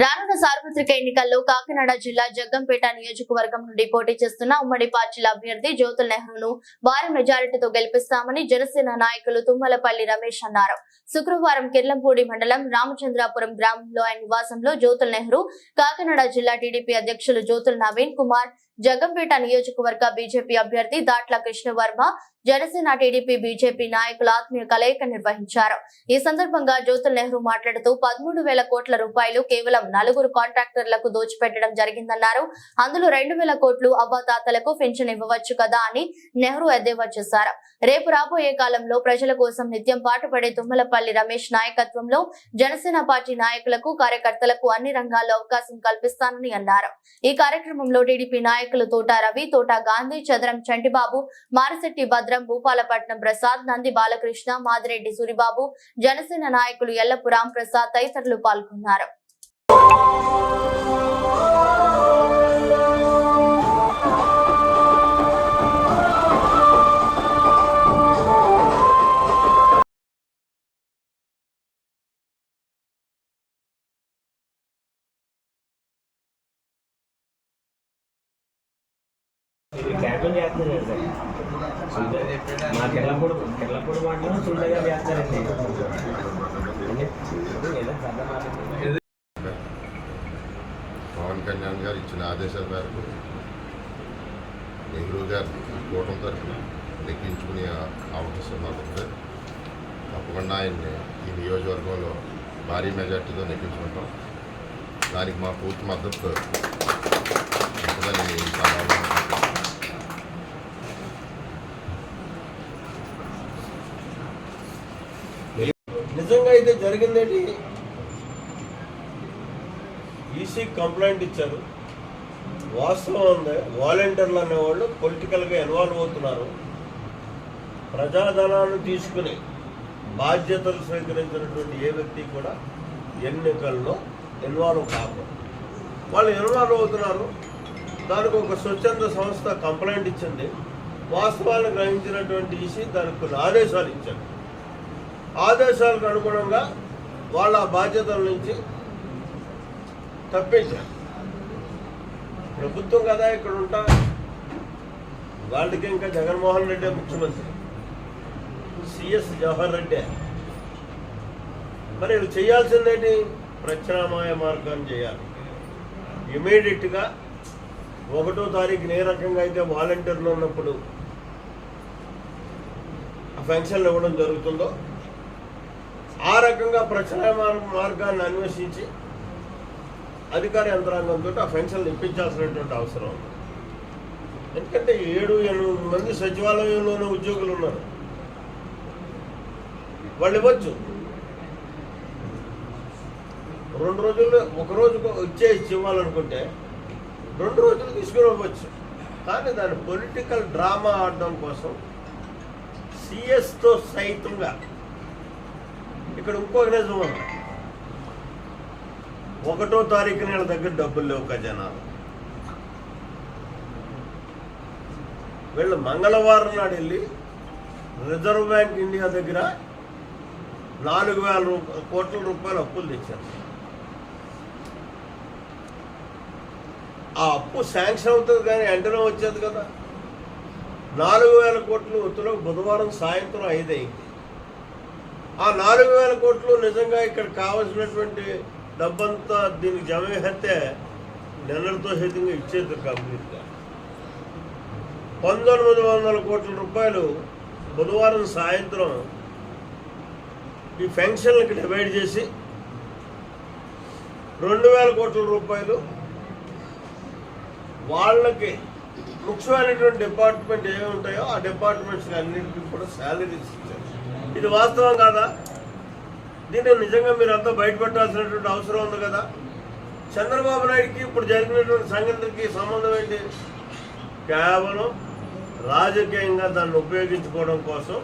రానున్న సార్వత్రిక ఎన్నికల్లో కాకినాడ జిల్లా జగ్గంపేట నియోజకవర్గం నుండి పోటీ చేస్తున్న ఉమ్మడి పార్టీల అభ్యర్థి జ్యోతుల్ నెహ్రూను భారీ మెజారిటీతో గెలిపిస్తామని జనసేన నాయకులు తుమ్మలపల్లి రమేష్ అన్నారు. శుక్రవారం కిర్లంపూడి మండలం రామచంద్రాపురం గ్రామంలో ఆయన నివాసంలో జ్యోతుల్ నెహ్రూ కాకినాడ జిల్లా టీడీపీ అధ్యక్షులు జ్యోతుల్ నవీన్ కుమార్ జగ్గంపేట నియోజకవర్గ బీజేపీ అభ్యర్థి దాట్ల కృష్ణవర్మ జనసేన టీడీపీ బీజేపీ నాయకుల ఆత్మీయ కలయిక నిర్వహించారు. ఈ సందర్భంగా జ్యోతుల్ నెహ్రూ మాట్లాడుతూ పదమూడు కోట్ల రూపాయలు కేవలం కేవలం నలుగురు కాంట్రాక్టర్లకు దోచిపెట్టడం జరిగిందన్నారు. అందులో రెండు వేల కోట్లు అవ్వాతాతలకు పెన్షన్ ఇవ్వవచ్చు కదా అని నెహ్రూ ఎద్దేవా చేశారు. రేపు రాబోయే కాలంలో ప్రజల కోసం నిత్యం పాటుపడే తుమ్మలపల్లి రమేష్ నాయకత్వంలో జనసేన పార్టీ నాయకులకు కార్యకర్తలకు అన్ని రంగాల్లో అవకాశం కల్పిస్తానని అన్నారు. ఈ కార్యక్రమంలో టీడీపీ నాయకులు తోట రవి తోట గాంధీ చదరం చంటిబాబు మారిశెట్టి భద్రం భూపాలపట్నం ప్రసాద్ నంది బాలకృష్ణ మాదిరెడ్డి సూరిబాబు జనసేన నాయకులు ఎల్లపు రామ్ ప్రసాద్ తదితరులు పాల్గొన్నారు. క్యాంపెయిన్ చేస్తున్నారు సార్ మా కిర్లపూడి కిర్లపూడి మాటలు సుందరగా చేస్తారండి కళ్యాణ్ గారు ఇచ్చిన ఆదేశాల మేరకు నెహ్రూ గారు కూటమి తరఫున లెక్కించుకునే అవకాశం నాకు ఉంది. తప్పకుండా ఆయన్ని ఈ నియోజకవర్గంలో భారీ మెజార్టీతో నెగ్గించుకుంటాం దానికి మా పూర్తి మద్దతు ఉంటుందని నిజంగా అయితే జరిగిందేంటి? ఈసీ కంప్లైంట్ ఇచ్చారు. వాస్తవం ఉంది. వాలంటీర్లు అనేవాళ్ళు పొలిటికల్గా ఇన్వాల్వ్ అవుతున్నారు. ప్రజాధనాన్ని తీసుకుని బాధ్యతలు స్వీకరించినటువంటి ఏ వ్యక్తి కూడా ఎన్నికల్లో ఇన్వాల్వ్ కాకూడదు. వాళ్ళు ఇన్వాల్వ్ అవుతున్నారు. దానికి ఒక స్వచ్ఛంద సంస్థ కంప్లైంట్ ఇచ్చింది. వాస్తవాలను గ్రహించినటువంటి ఈసీ దానికి కొన్ని ఆదేశాలు ఇచ్చారు. ఆదేశాలకు అనుగుణంగా వాళ్ళ బాధ్యతల నుంచి తప్పించారు ప్రభుత్వం కదా ఇక్కడ ఉంటా. వాళ్ళకి ఇంకా జగన్మోహన్ రెడ్డి ముఖ్యమంత్రి. సిఎస్ జవహర్ రెడ్డి. మరి వీళ్ళు చేయాల్సిందేంటి? ప్రత్యామ్నాయ మార్గాన్ని చేయాలి. ఇమీడియట్గా ఒకటో తారీఖున ఏ రకంగా అయితే వాలంటీర్లు ఉన్నప్పుడు పెన్షన్లు ఇవ్వడం జరుగుతుందో ఆ రకంగా ప్రత్యామ్నాయ మార్గాన్ని అన్వేషించి అధికార యంత్రాంగంతో ఆ పెన్షన్లు ఇప్పించాల్సినటువంటి అవసరం ఉంది. ఎందుకంటే ఏడు ఎనిమిది మంది సచివాలయంలోనే ఉద్యోగులు ఉన్నారు. వాళ్ళు ఇవ్వచ్చు. రెండు రోజుల్లో ఒక రోజు వచ్చే ఇవ్వాలనుకుంటే రెండు రోజులు తీసుకుని ఇవ్వచ్చు. కానీ దాని పొలిటికల్ డ్రామా ఆడడం కోసం సిఎస్తో సైతంగా ఇక్కడ ఇంకో నిజం ఉంది. ఒకటో తారీఖు నెల దగ్గర డబ్బులు లేవు ఖజానాలు. వీళ్ళు మంగళవారం నాడు వెళ్ళి రిజర్వ్ బ్యాంక్ ఇండియా దగ్గర నాలుగు వేల రూప కోట్ల రూపాయలు అప్పులు తెచ్చారు. ఆ అప్పు శాంక్షన్ అవుతుంది కానీ వెంటనే వచ్చేది కదా. నాలుగు వేల కోట్లు ఒత్తులో బుధవారం సాయంత్రం ఐదు అయింది ఆ నాలుగు వేల కోట్లు నిజంగా ఇక్కడ కావలసినటువంటి డబ్బంతా దీనికి జమ చేస్తే నెలలతో సైతంగా ఇచ్చేది కంప్లీట్గా పంతొమ్మిది వందల కోట్ల రూపాయలు బుధవారం సాయంత్రం ఈ పెన్షన్లకి డివైడ్ చేసి రెండు వేల కోట్ల రూపాయలు వాళ్ళకి ముఖ్యమైనటువంటి డిపార్ట్మెంట్ ఏమి ఉంటాయో ఆ డిపార్ట్మెంట్స్కి అన్నింటికి కూడా శాలరీస్ ఇచ్చారు. ఇది వాస్తవం కాదా? దీన్ని నిజంగా మీరు అంతా బయటపెట్టాల్సినటువంటి అవసరం ఉంది కదా? చంద్రబాబు నాయుడుకి ఇప్పుడు జరిగినటువంటి సంఘటనకి సంబంధం ఏంటి? కేవలం రాజకీయంగా దాన్ని ఉపయోగించుకోవడం కోసం